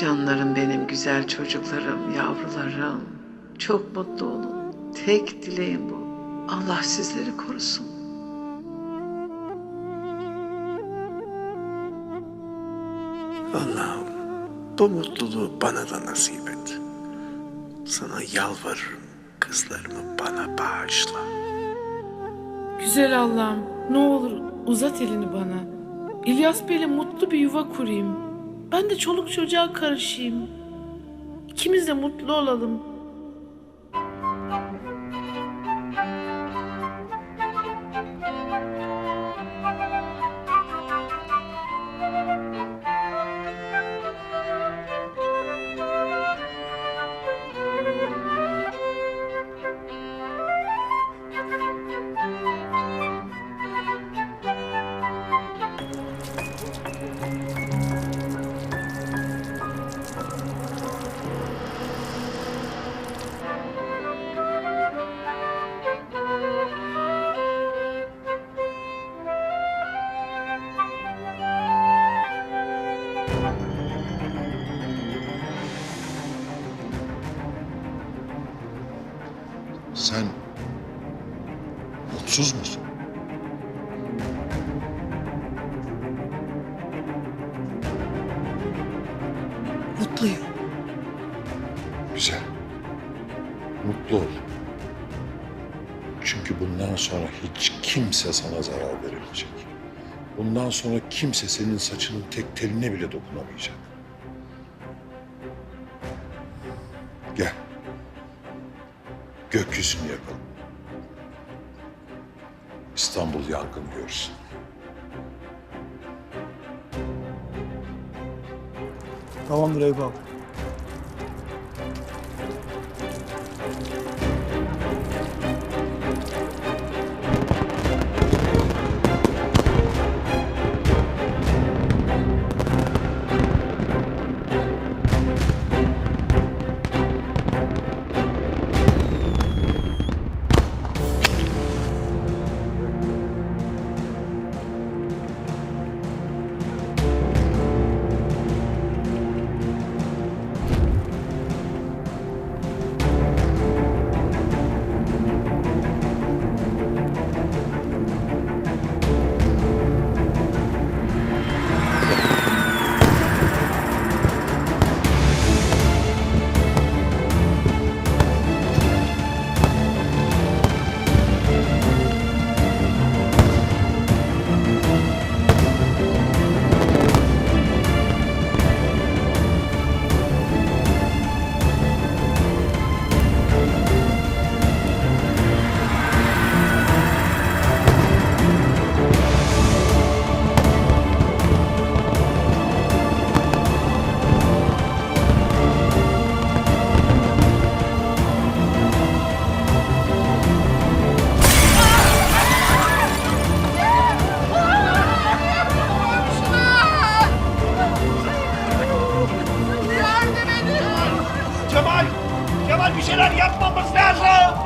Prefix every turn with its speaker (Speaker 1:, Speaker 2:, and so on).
Speaker 1: Canlarım benim güzel çocuklarım, yavrularım. Çok mutlu olun. Tek dileğim bu. Allah sizleri korusun.
Speaker 2: Allah'ım bu mutluluğu bana da nasip et. Sana yalvarırım kızlarımı bana bağışla.
Speaker 3: Güzel Allah'ım ne olur uzat elini bana. İlyas Bey'le mutlu bir yuva kurayım. Ben de çoluk çocuğa karışayım. İkimiz de mutlu olalım.
Speaker 4: Sen mutsuz musun?
Speaker 5: Mutluyum.
Speaker 4: Güzel. Mutlu ol. Çünkü bundan sonra hiç kimse sana zarar veremeyecek. Bundan sonra kimse senin saçının tek teline bile dokunamayacak. Gel. Gökyüzünü yakalım. İstanbul yangın görsün.
Speaker 6: Tamamdır Eyüp abi.
Speaker 7: Cemal! Cemal bir şeyler yapmamız lazım!